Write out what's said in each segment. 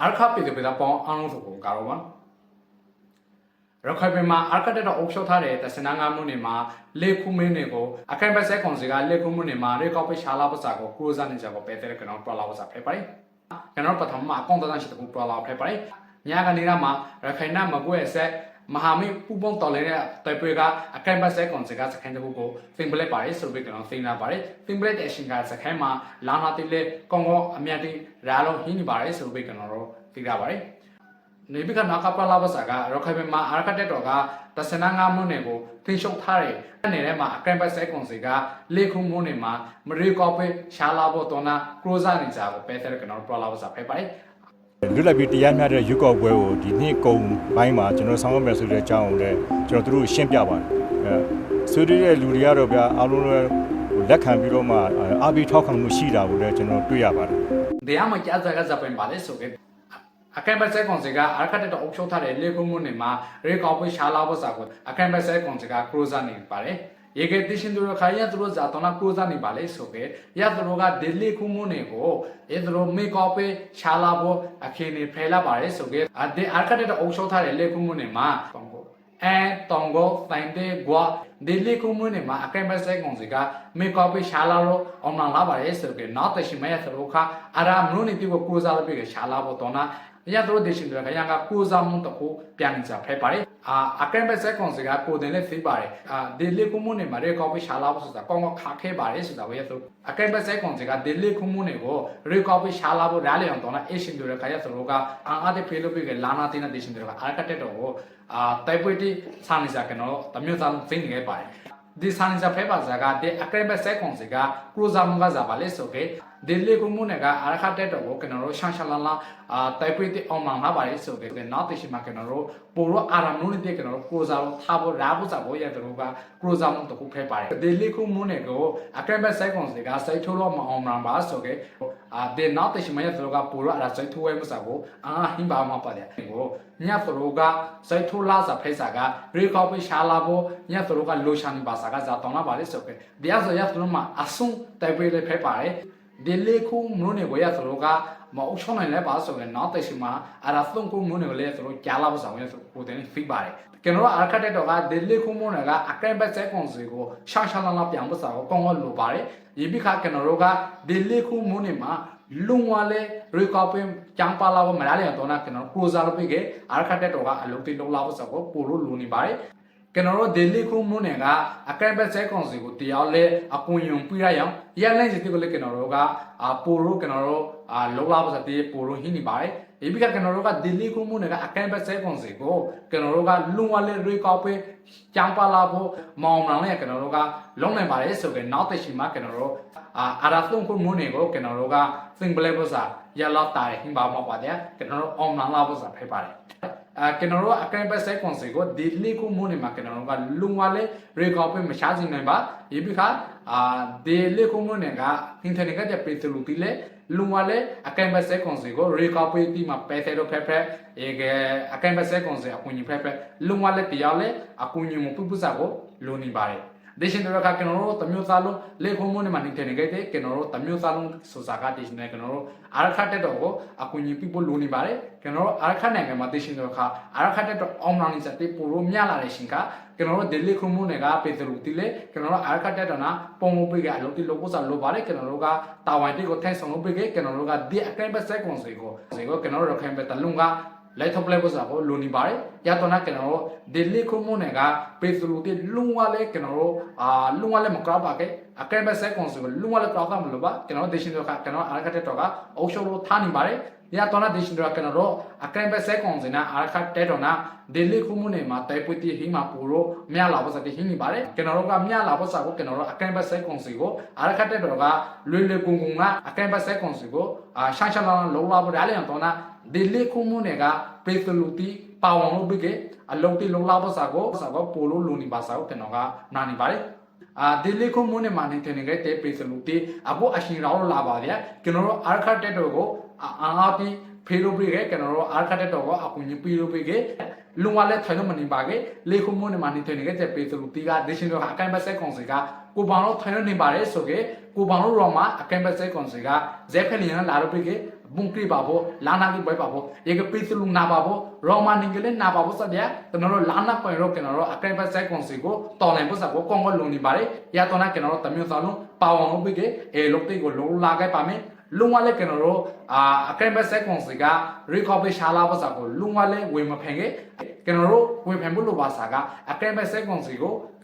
အာခပိတပိတာပေါင်းအောင်ဆိုကိုကာရောပါရခိုင်ပြည်မှာအာခတက်တော့အုပ်ချုပ်ထားတဲ့တစနာငါမှုနေမှာလေခုမင်းတွေကိုအခိုင်ပတ်ဆက်ကွန်စီကလေခုမှုနေမှာရေကောက်ပိရှာလာပစာကိုကရိုဇာနေကြကိုပဲတဲ့ကတော့ပလာပစာဖဲပါတယ်ကျွန်တော်ပထမအကောင့်တန်းရှိတဲ့ကိုပလာဖဲပါတယ်ညာကနေရမှာရခိုင်နာမကွဲဆက် မဟာမိတ်ပူပေါင်းတော်လည်းတဲ့တိုက်ပွဲကအခိုင်ပတ်ဆက်ကွန်စီကစခိုင်တခုကိုသင်ပလက်ပါတယ်ဆိုပြီးကျွန်တော်သင်လာပါတယ်သင်ပလက်တဲ့အရှင်ကစခိုင်မှာလာနာတိလေကောင်းကောင်းအမြတ်တိရာလုံးဟင်းနေပါတယ်ဆိုပြီးကျွန်တော်တို့သိကြပါတယ်နေဘိကနာကပလာဘဆာကရခိုင်ပြည်မှာအာခတက်တော်ကတဆနာငါမွန်းတွေကိုထိရှုပ်ထားတဲ့အနေနဲ့မှာအကရန်ပတ်ဆက်ကွန်စီကလေခုမွန်းနေမှာမရီကောပေရှာလာဘောတော်နာကရိုဇာနေကြကိုပဲတဲ့ကနော်ပလာဘဆာဖဲပါတယ် လွတ်လပ်ပြီးတရားမျှတဲ့ရွက်ကောက်ပွဲကိုဒီနှစ်ကုံပိုင်းမှာကျွန်တော်ဆောင်ရွက်မယ်ဆိုတဲ့အကြောင်းကိုလည်းကျွန်တော်တို့ရှင်းပြပါတယ်အဲဆွေးနွေးတဲ့လူတွေကတော့ဗျာအားလုံးလည်းလက်ခံပြီးတော့မှအားပေးထောက်ခံမှုရှိတာကိုလည်းကျွန်တော်တွေ့ရပါတယ်တရားမကြားစကားစပင်ပါလေဆိုကအကရန်ပတ်ဆက်ကွန်စီကအာခတက်တော်အုပ်ချုပ်ထားတဲ့လေခုမွန်းနေမှာရီကောပေရှာလာဘောဆာကိုအကရန်ပတ်ဆက်ကွန်စီကကရိုဇာနေပါတယ် ရေကတိရှင်တို့ခါရသူတို့ဇာတော်နာကိုဇာနေပါလေဆိုပဲရသူတို့ကဒေလီခုမွန်းနေကိုအဲသူတို့မေကောပေရှာလာဘောအခင်းနေဖဲလာပါလေဆိုကေအဒီအာခတက်တော်အုပ်ချုပ်ထားတဲ့လေခုမွန်းနေမှာတောင်းကိုအဲတောင်းကိုတိုင်တဲ့ကွာဒေလီခုမွန်းနေမှာအကရန်ပတ်ဆက်ကွန်စီကမေကောပေရှာလာလို့အောင်နာလာပါလေဆိုကေနောက်တရှိမဲသူတို့ခါအာရမလို့နေတိကိုကိုဇာလို့ပြေရှာလာဘောတော်နာရတော့ဒေရှင်တွေကရန်ကကိုစားမှုတခုပြန်နေကြဖဲပါတယ် အာအကဲမဲ့ဆက်ကွန်စီကကိုတင်လက်သိပါတယ်အာဒီလေကုမှုနေမှာရေကောက်ပိရှာလာဖို့ဆိုတာကောင်းကောင်းခါခဲပါတယ်ဆိုတာပဲဆိုအကဲမဲ့ဆက်ကွန်စီကဒီလေကုမှုနေကိုရေကောက်ပိရှာလာဖို့ရားလေအောင်တော့အရှင်တွေကခရသလိုကအာအတဲ့ဖေလို့ပြီးကလာနာတင်တဲ့ဒေရှင်တွေကအာကတက်တော့ကိုအာတိုက်ပွဲတိစာနေစားကနော်တမျိုးသားသိနေခဲ့ပါတယ်ဒီစာနေစားဖဲပါစားကဒီအကဲမဲ့ဆက်ကွန်စီကကရိုဇာမူကစားပါလေဆိုကေ ဒီလေကုမှုနေကအာခတက်တော့ကိုကျွန်တော်တို့ရှန်ရှန်လာလာအာတိုက်ပွဲတိအောင်မှန်လာပါလေဆိုကေနောက်တိရှိမှာကျွန်တော်တို့ပိုရောအာရမုန်တဲ့ကျွန်တော်တို့ကရိုဇာကိုထားဖို့ရာဖို့စားဖို့ရတဲ့တို့ကကရိုဇာမုန်တခုဖဲပါတယ်ဒီလေကုမှုနေကိုအကဲမဲ့ဆက်ကွန်စီကစိုက်ထိုးတော့မအောင်မှန်ပါဆိုကေအာဒီနောက်တိရှိမှာရတဲ့တို့ကပိုရောအာစိုက်ထိုးဝဲမစားဘူးအာဟင်းပါမှာပါတယ်ကိုညတ်တို့ကစိုက်ထိုးလာစားဖဲစားကရေကောက်ပိရှာလာဖို့ညတ်တို့ကလိုရှာနေပါစားကစားတောင်းလာပါလေဆိုကေဒီအဆိုရတဲ့မှာအဆုံတိုက်ပွဲလေးဖဲပါတယ် ဒီလေခုမလို့နေကိုရသလိုကမအုပ်ချုံနိုင်လဲပါဆိုရင်နောက်တစ်ချိန်မှာအရာသုံးခုမလို့နေကိုလဲသလိုကြားလာဖို့ဆောင်ရဆိုကိုတင်ဖိပါတယ်ကျွန်တော်အားခတဲ့တော့ကဒီလေခုမလို့နေကအကဲဘက်ဆက်ကွန်စီကိုရှာရှာလာလာပြန်ဖို့ဆောင်ကောင်းကောင်းလိုပါတယ်ဒီပိခါကျွန်တော်တို့ကဒီလေခုမလို့နေမှာလုံဝလဲရီကောပင်ကျန်ပါလာဖို့မရလေတော့နာကျွန်တော်ကိုစားလို့ပြခဲ့အားခတဲ့တော့ကအလုပ်တိလုံလာဖို့ဆောင်ကိုပို့လို့လူနေပါတယ် ကျွန်တော်တို့ daily ခုမုန်းနေကအကဲဘက်ဆက်ကွန်စီကိုတရားလဲအပွင့်ယုံပြရအောင်ရလန့်စီကိုလည်းကျွန်တော်တို့ကအပိုရိုကျွန်တော်တို့အာလောလာပါစတဲ့ပိုရိုဟင်းနေပါတယ် ဒီဘက်ကကျွန်တော်တို့က daily ခုမုန်းနေကအကဲဘက်ဆက်ကွန်စီကိုကျွန်တော်တို့ကလုံဝလဲရေကောက်ပဲကြံပါလာဖို့မောင်နောင်နဲ့ကျွန်တော်တို့ကလုံးနိုင်ပါတယ်ဆိုကြနောက်တစ်ချိန်မှာကျွန်တော်တို့အာအရာသုံးခုမုန်းနေကိုကျွန်တော်တို့က single ဘစာရလောက်တာဟင်းပါမှာပါတယ်ကျွန်တော်တို့ on လာပါစာဖိပါတယ်အဲကျွန်တော်တို့အကန့်ပတ်ဆက်ကွန်စီကိုဒီလီကိုမိုးနေမှာကျွန်တော်တို့ကလုံဝလဲရေကောက်ပဲမရှားစင်နိုင်ပါဒီဘခအာဒီလီကိုမိုးနေကအင်တာနက်ကတဲ့ပြည်သူလူတီလေ လုံဝလဲအကန့်ပတ်ဆက်ကွန်စီကိုရေကောက်ပဲဒီမှာပဲတဲ့တော့ဖက်ဖက်အေကအကန့်ပတ်ဆက်ကွန်စီအကူညီဖက်ဖက်လုံဝလဲတရားလဲအကူညီမှုပူပူစားကိုလိုနေပါတယ် ဒေရှင်တို့ကကျွန်တော်တို့တမျိုးသားလုံးလေခုံမွန်းနေမှာနေတယ်နေခဲ့တဲ့ကျွန်တော်တို့တမျိုးသားလုံးဆိုစာကဒေရှင်နဲ့ကျွန်တော်တို့အာရခတ်တဲ့တော့ကိုအကူညီပြဖို့လိုနေပါတယ်ကျွန်တော်တို့အာရခတ်နိုင်ငံမှာဒေရှင်တို့ကအာရခတ်တဲ့တော့အောင်လောင်းနေစတဲ့ပိုလို့မြလာတဲ့ရှင်ကကျွန်တော်တို့ဒေလီခုံမွန်းနေကပေသလူတီလေကျွန်တော်တို့အာရခတ်တဲ့တော့နာပုံလို့ပြကအလုပ်တိလုပ်ဖို့စာလိုပါတယ်ကျွန်တော်တို့ကတာဝန်တိကိုထိုင်ဆောင်လို့ပြခဲ့ကျွန်တော်တို့ကဒီအတိုင်းပဲစက်ကွန်စီကိုစီကိုကျွန်တော်တို့ခိုင်ပဲတလုံက လိုက်ထပ်လိုက်ဖို့စာကိုလိုနေပါတယ်ရတော့နာကျွန်တော်တို့ဒီလီခုမွန်းနေကပေသလူတီလုံဝလဲကျွန်တော်တို့အာလုံဝလဲမကရပါခဲ့အကဲပဲဆက်ကွန်ဆိုလုံဝလဲကရမလို့ပါကျွန်တော်ဒေရှင်တို့ကကျွန်တော်အားခတဲ့တော့ကအုပ်ချုပ်လို့ထားနေပါတယ်ရတော့နာဒေရှင်တို့ကကျွန်တော်တို့အကဲပဲဆက်ကွန်စနာအားခတဲ့တော့နာဒီလီခုမွန်းနေမှာတိုင်ပွတီဟိမှာပူရောမြလာဖို့စတဲ့ဟင်းနေပါတယ်ကျွန်တော်တို့ကမြလာဖို့စကိုကျွန်တော်တို့အကဲပဲဆက်ကွန်စီကိုအားခတဲ့တော့ကလွေလွေကုံကုံကအကဲပဲဆက်ကွန်စီကိုအာရှာရှာလာလုံးလာဖို့ရလေတော့နာ ဒီလီခုမွန်းနေကပေတလူတီပါဝင်လို့ပြီးကအလုံးတိလုံးလာဖို့စာကိုစာကိုပိုလို့လူနေပါစာကိုကျွန်တော်ကနာနေပါတယ်အာဒီလီခုမွန်းနေမှာနေတယ်နေတဲ့ပေတလူတီအခုအရှင်ရောလာပါဗျာကျွန်တော်တို့အာခတ်တဲ့တော့ကိုအာအာတီဖေလိုပြီးခဲ့ကျွန်တော်တို့အာခတ်တဲ့တော့ကိုအခုညပြီးလို့ပြီးခဲ့လုံဝလဲထိုင်လို့မနေပါခဲ့လေခုမွန်းနေမှာနေတယ်နေတဲ့ပေတလူတီကဒေရှင်တို့ကအကိုင်ဘက်ဆက်ကွန်စီကကိုပေါင်တော့ထိုင်လို့နေပါတယ်ဆိုကေကိုဘောင်လို့တော့မှာအကင်ဘက်ဆဲကွန်စီကဇက်ဖက်လီယန်လာတော့ပြီးကဘုံကရိပါဖို့လာနာကိဘိုင်ပါဖို့ရေက ပိစလူနာပါဖို့ရောမန်နင်ကလေးနာပါဖို့စတဲ့ကျွန်တော်တို့လာနာပွင့်တော့ကျွန်တော်တို့အကင်ဘက်ဆဲကွန်စီကိုတော်နိုင်ဖို့စကိုကောင်းကောင်းလုံနေပါတယ်ရတော့နာကျွန်တော်တို့တမျိုးဆောင်လုံးပါအောင်လို့ပြီးကအဲလုတ်တိတ်ကိုလုံလာခဲ့ပါမယ်လုံဝလဲ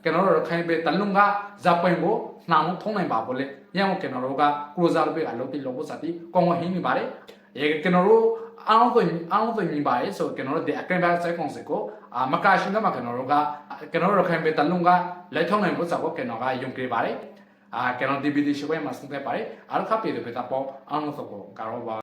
ကျွန်တော်တို့အာအကင်ဘက်ဆဲကွန်စီက recovery ရှာလာဖို့စကိုလုံဝလဲဝင်မဖင်ခဲ့ကျွန်တော်တို့ဝင်ဖင်ဖို့လိုပါစာကအကင်ဘက်ဆဲကွန်စီကိုကျွန်တော်တို့ခိုင်းပေးတလုံကဇပွင့်ကိုနှောင်းထုံးနိုင်ပါဖို့လေညောင်ကျွန်တော်တို့က closer လုပ်ပြီးအလုပ်တိလုပ်ဖို့စသည်ကောင်းကောင်းဟင်းနေပါတယ်ရေကျွန်တော်တို့အားလုံးဆိုအားလုံးဆိုမြင်ပါတယ်ဆိုကျွန်တော်တို့ဒီအကင်ဘက်ဆဲကွန်စီကိုအာမကာရှင်ကမှကျွန်တော်တို့ကကျွန်တော်တို့ခိုင်းပေးတလုံကလက်ထုံးနိုင်ဖို့စကိုကျွန်တော်ကယုံကြည်ပါတယ်အာကျွန်တော် DVD ရှိပွဲမှာစတဲ့ပါတယ်အားခပ်ပြီးတော့ပြတာပေါ့အားလုံးဆိုကိုကာရောပါ